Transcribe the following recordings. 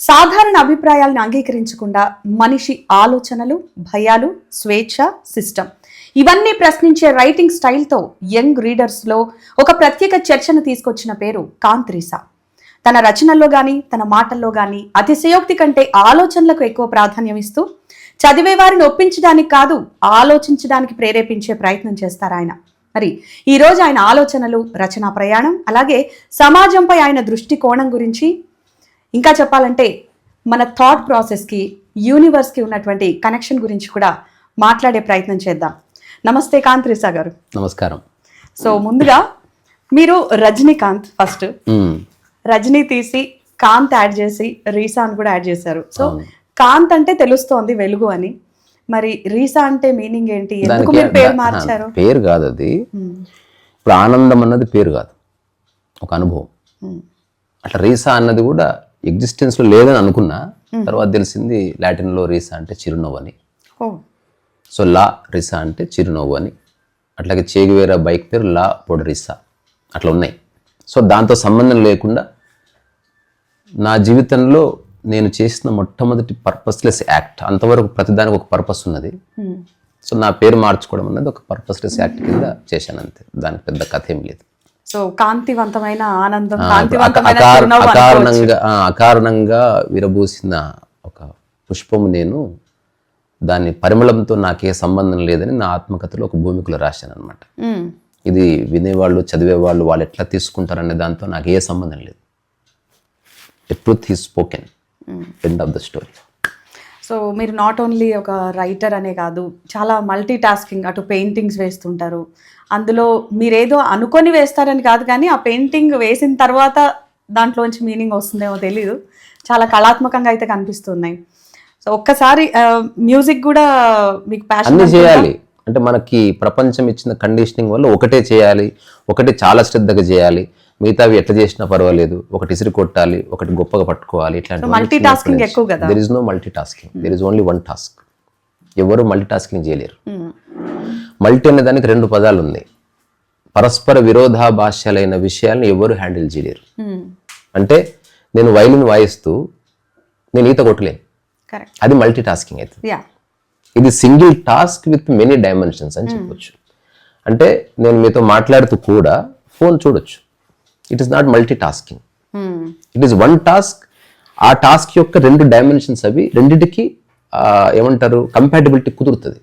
సాధారణ అభిప్రాయాలను అంగీకరించకుండా మనిషి ఆలోచనలు భయాలు స్వేచ్ఛ సిస్టమ్ ఇవన్నీ ప్రశ్నించే రైటింగ్ స్టైల్తో యంగ్ రీడర్స్లో ఒక ప్రత్యేక చర్చను తీసుకొచ్చిన పేరు కాంత్రీసా. తన రచనల్లో కానీ తన మాటల్లో కానీ అతిశయోక్తి కంటే ఆలోచనలకు ఎక్కువ ప్రాధాన్యం ఇస్తూ చదివే వారిని ఒప్పించడానికి కాదు ఆలోచించడానికి ప్రేరేపించే ప్రయత్నం చేస్తారు ఆయన. మరి ఈ రోజు ఆయన ఆలోచనలు రచనా ప్రయాణం అలాగే సమాజంపై ఆయన దృష్టికోణం గురించి ఇంకా చెప్పాలంటే మన థాట్ ప్రాసెస్కి యూనివర్స్కి ఉన్నటువంటి కనెక్షన్ గురించి కూడా మాట్లాడే ప్రయత్నం చేద్దాం. నమస్తే కాంత్ రిసా గారు. నమస్కారం. సో ముందుగా మీరు రజనీకాంత్ ఫస్ట్. రజనీ తీసి కాంత్ యాడ్ చేసి రీసా అని కూడా యాడ్ చేశారు. సో. కాంత్ అంటే తెలుస్తోంది వెలుగు అని. మరి రీసా అంటే మీనింగ్ ఏంటి? ఎందుకు మీరు పేరు మార్చారు? పేరు కాదు అది. ఇప్పుడు ఆనందం అన్నది పేరు కాదు. ఒక అనుభవం. అట్లా రీసా అన్నది కూడా existence లో లేదని అనుకున్నా తర్వాత తెలిసింది లాటిన్లో రీసా అంటే చిరునవ్వు అని. సో లా రిసా అంటే చిరునవ్వు అని. అట్లాగే చేగువేరా బైక్ పేరు లా పొడి రిసా. అట్లా ఉన్నాయి. సో దాంతో సంబంధం లేకుండా నా జీవితంలో నేను చేసిన మొట్టమొదటి పర్పస్లెస్ యాక్ట్ అంతవరకు ప్రతిదానికి ఒక పర్పస్ ఉన్నది. సో నా పేరు మార్చుకోవడం అనేది ఒక పర్పస్లెస్ యాక్ట్ కింద చేశాను అంతే. దానికి పెద్ద కథ ఏం లేదు. సో కాంతివంతమైన ఆనందం కాంతివంతమైన. అకారణంగా అకారణంగా విరబూసిన ఒక పుష్పము నేను దాని పరిమళంతో నాకే సంబంధం లేదని నా ఆత్మకథలో ఒక భూమికలో రాశాను అనమాట. ఇది వినేవాళ్ళు చదివేవాళ్ళు వాళ్ళు ఎట్లా తీసుకుంటారనే దాంతో నాకు ఏ సంబంధం లేదు. The truth he spoken end of the story so మీరు నాట్ ఓన్లీ ఒక రైటర్ అనే కాదు చాలా మల్టీ టాస్కింగ్ అటు పెయింటింగ్స్ వేస్తుంటారు అందులో మీరేదో అనుకొని వేస్తారని కాదు కానీ ఆ పెయింటింగ్ వేసిన తర్వాత దాంట్లోంచి మీనింగ్ వస్తుందేమో తెలియదు చాలా కళాత్మకంగా అయితే కనిపిస్తున్నాయి. సో ఒక్కసారి మ్యూజిక్ కూడా మీకు ప్యాషన్ చేయాలి. అంటే మనకి ప్రపంచం ఇచ్చిన కండిషనింగ్ వల్ల ఒకటే చేయాలి ఒకటి చాలా శ్రద్ధగా చేయాలి. మిగతావి ఎట్లా చేసినా పర్వాలేదు. ఒకటి ఇసిరి కొట్టాలి ఒకటి గొప్పగా పట్టుకోవాలి. ఇట్లాంటి multi tasking ఎక్కువ కదా. There is no multi tasking there is only one task ఎవరు మల్టీ టాస్కింగ్ చేయలేరు మల్టీ అనే దానికి రెండు పదాలు ఉన్నాయి పరస్పర విరోధాభాష్యాలైన విషయాలను ఎవరు హ్యాండిల్ చేయలేరు. అంటే నేను వైలిన్ వాయిస్తూ నేను ఈత కొట్టలేను అది మల్టీ టాస్కింగ్ అవుతుంది ఇది single task with many dimensions అని చెప్పొచ్చు. అంటే నేను మీతో మాట్లాడుతూ కూడా ఫోన్ చూడొచ్చు. It is not multi tasking it is one task ఆ టాస్క్ యొక్క రెండు డైమెన్షన్స్ అవి రెండిటికి ఏమంటారు కంపాటబిలిటీ కుదురుతుంది.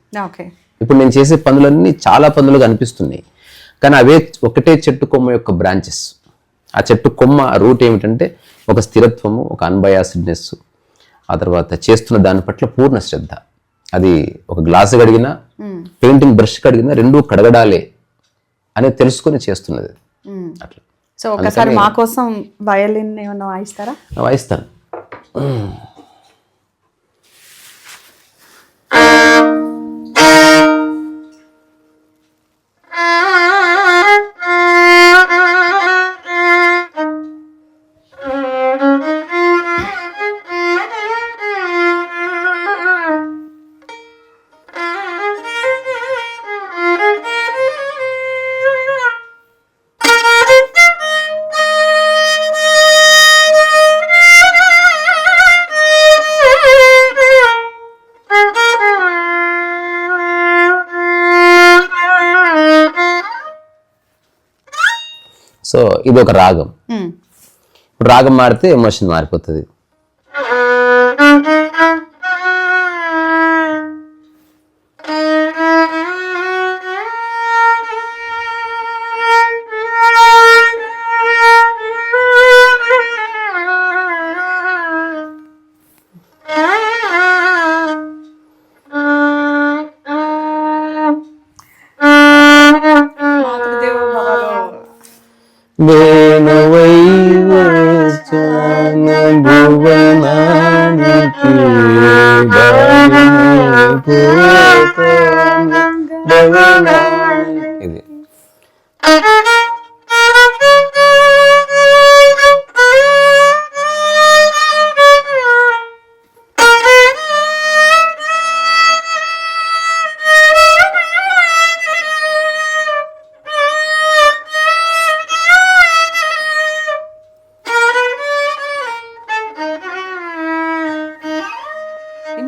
ఇప్పుడు నేను చేసే పనులన్నీ చాలా పనులుగా అనిపిస్తున్నాయి. కానీ అవే ఒకటే చెట్టు కొమ్మ యొక్క బ్రాంచెస్ ఆ చెట్టు కొమ్మ రూట్ ఏమిటంటే ఒక స్థిరత్వము ఒక అన్బయాసిడ్నెస్ ఆ తర్వాత చేస్తున్న దాని పట్ల పూర్ణ శ్రద్ధ. అది ఒక గ్లాసు కడిగినా పెయింటింగ్ బ్రష్ కడిగినా రెండూ కడగడాలే అనేది తెలుసుకొని చేస్తున్నది అట్లా. సో ఒకసారి మా కోసం వయలిన్ ఏమన్నా వాయిస్తారా? వాయిస్తాను. సో ఇది ఒక రాగం రాగం మారితే ఎమోషన్ మారిపోతుంది. Lord.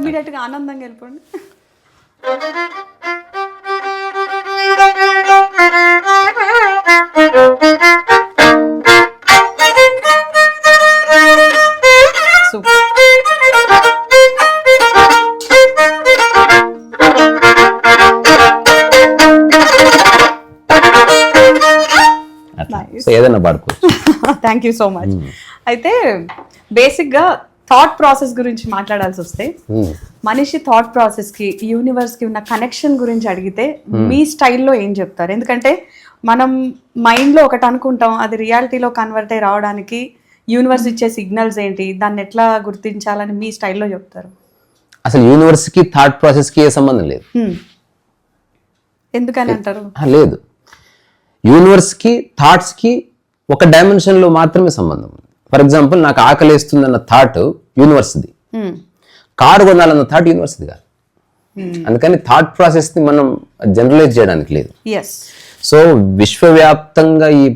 ఇమ్మీడియట్గా ఆనందంగా వెళ్ళిపోండి. ఏదైనా పాడుకోవచ్చు థ్యాంక్ యూ సో మచ్ అయితే బేసిక్గా థాట్ ప్రాసెస్ గురించి మాట్లాడాల్సి వస్తే. మనిషి థాట్ ప్రాసెస్కి యూనివర్స్కి ఉన్న కనెక్షన్ గురించి అడిగితే మీ స్టైల్లో ఏం చెప్తారు? ఎందుకంటే మనం మైండ్లో ఒకటి అనుకుంటాం అది రియాలిటీలో కన్వర్ట్ అయి రావడానికి యూనివర్స్ ఇచ్చే సిగ్నల్స్ ఏంటి దాన్ని ఎట్లా గుర్తించాలని మీ స్టైల్లో చెప్తారు. అసలు యూనివర్స్కి థాట్ ప్రాసెస్కి ఏ సంబంధం లేదు. ఎందుకని అంటారు? లేదు. యూనివర్స్కి థాట్స్కి ఒక డైమెన్షన్లో మాత్రమే సంబంధం ఉంది. ఫర్ ఎగ్జాంపుల్ నాకు ఆకలేస్తుందన్న థాట్ యూనివర్స్ది Hmm. కారు కొనాలన్న థాట్ యూనివర్స్ది కాదు. అందుకని థాట్ ప్రాసెస్ని మనం జనరలైజ్ చేయడానికి లేదు. సో విశ్వవ్యాప్తంగా ఈ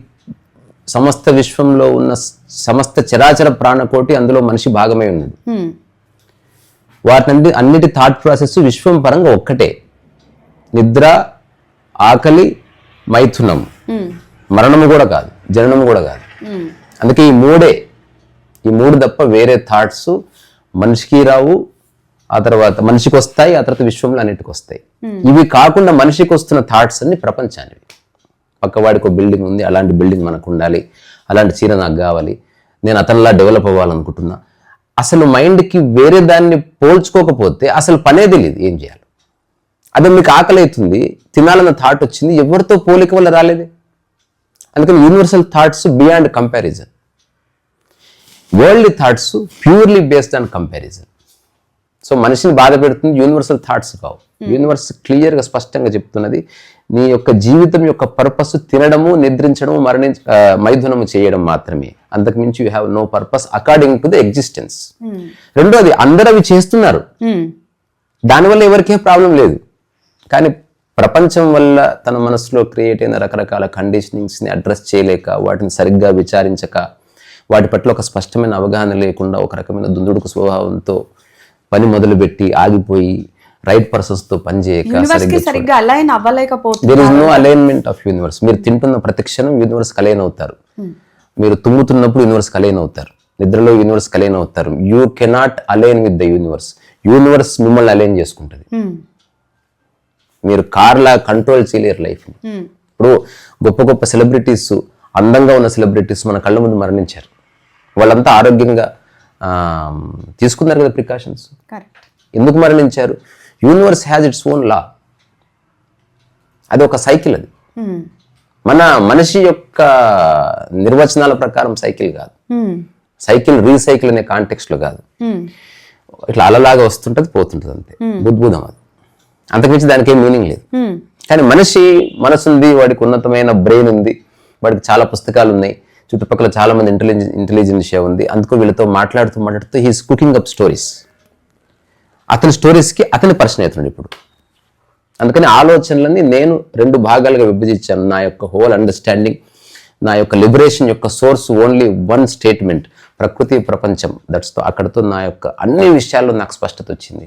సమస్త విశ్వంలో ఉన్న సమస్త చరాచర ప్రాణకోటి అందులో మనిషి భాగమై ఉన్నది. Hmm. వాటి అన్నిటి థాట్ ప్రాసెస్ విశ్వం పరంగా ఒక్కటే. నిద్ర ఆకలి మైథునం. మరణము కూడా కాదు జననము కూడా కాదు. అందుకే ఈ మూడే ఈ మూడు తప్ప వేరే థాట్స్ మనిషికి రావు ఆ తర్వాత మనిషికి వస్తాయి ఆ తర్వాత విశ్వంలో అన్నిటికి వస్తాయి. ఇవి కాకుండా మనిషికి వస్తున్న థాట్స్ అన్ని ప్రపంచానివి. పక్కవాడికి ఒక బిల్డింగ్ ఉంది అలాంటి బిల్డింగ్ మనకు ఉండాలి అలాంటి చీర నాకు కావాలి నేను అతనిలా డెవలప్ అవ్వాలనుకుంటున్నా. అసలు మైండ్కి వేరే దాన్ని పోల్చుకోకపోతే అసలు పనే తెలియదు ఏం చేయాలి? అదే మీకు ఆకలి అవుతుంది తినాలన్న థాట్ వచ్చింది ఎవరితో పోలిక వల్ల రాలేదే? అందుకని universal thoughts beyond comparison world thoughts purely based on comparison so మనిషిని బాధ పెడుతుంది యూనివర్సల్ థాట్స్ కావు. యూనివర్స్ క్లియర్గా స్పష్టంగా చెప్తున్నది నీ యొక్క జీవితం యొక్క పర్పస్ తినడము నిద్రించడము మరణించ ఆ, మైథునము చేయడం మాత్రమే. అంతకు మించి you have no purpose according to the existence రెండోది అందరూ అవి చేస్తున్నారు. Hmm. దానివల్ల ఎవరికే ప్రాబ్లం లేదు. కానీ ప్రపంచం వల్ల తన మనసులో క్రియేట్ అయిన రకరకాల కండిషనింగ్స్ని అడ్రస్ చేయలేక వాటిని సరిగ్గా విచారించక వాటి పట్ల ఒక స్పష్టమైన అవగాహన లేకుండా ఒక రకమైన దుందుడుకు స్వభావంతో పని మొదలుపెట్టి ఆగిపోయి రైట్ పర్సన్స్తో పని చేయక సరిగ్గా సరిగ్గా align అవ్వలేకపోతుంది there is no alignment of universe మీరు తింటున్న ప్రతి క్షణం యూనివర్స్ అలైన్ అవుతారు. మీరు తుమ్ముతున్నప్పుడు యూనివర్స్ అలైన్ అవుతారు. నిద్రలో యూనివర్స్ అలైన్ అవుతారు. You cannot align with the universe universe మిమ్మల్ని అలైన్ చేసుకుంటుంది. Hmm. మీరు కార్లా కంట్రోల్ చేయలేరు లైఫ్ Hmm. ఇప్పుడు గొప్ప గొప్ప సెలబ్రిటీస్ అందంగా ఉన్న సెలబ్రిటీస్ మన కళ్ళ ముందు మరణించారు. వాళ్ళంతా ఆరోగ్యంగా తీసుకున్నారు కదా ప్రికాషన్స్. ఎందుకు మరణించారు? Universe has its own law అది ఒక సైకిల్ అది. Hmm. మన మనిషి యొక్క నిర్వచనాల ప్రకారం సైకిల్ కాదు. Hmm. సైకిల్ రీసైకిల్ అనే కాంటెక్స్ట్లో కాదు. Hmm. ఇట్లా అలలాగా వస్తుంటది పోతుంటది అంతే. బుద్భుతం అది. అంతకుమించి దానికి ఏం మీనింగ్ లేదు. కానీ మనిషి మనసు ఉంది వాడికి ఉన్నతమైన బ్రెయిన్ ఉంది వాడికి చాలా పుస్తకాలు ఉన్నాయి చుట్టుపక్కల చాలా మంది ఇంటెలిజెన్స్ ఇంటెలిజెన్షియా ఉంది. అందుకు వీళ్ళతో మాట్లాడుతూ మాట్లాడుతూ హీస్ కుకింగ్ అప్ స్టోరీస్ అతని స్టోరీస్కి అతని పర్సన్ అవుతున్నాడు ఇప్పుడు. అందుకని ఆలోచనలన్నీ నేను రెండు భాగాలుగా విభజించాను. నా యొక్క హోల్ అండర్స్టాండింగ్ నా యొక్క లిబరేషన్ యొక్క సోర్స్ ఓన్లీ వన్ స్టేట్మెంట్ ప్రకృతి ప్రపంచం. దట్స్తో అక్కడతో నా యొక్క అన్ని విషయాల్లో నాకు స్పష్టత వచ్చింది.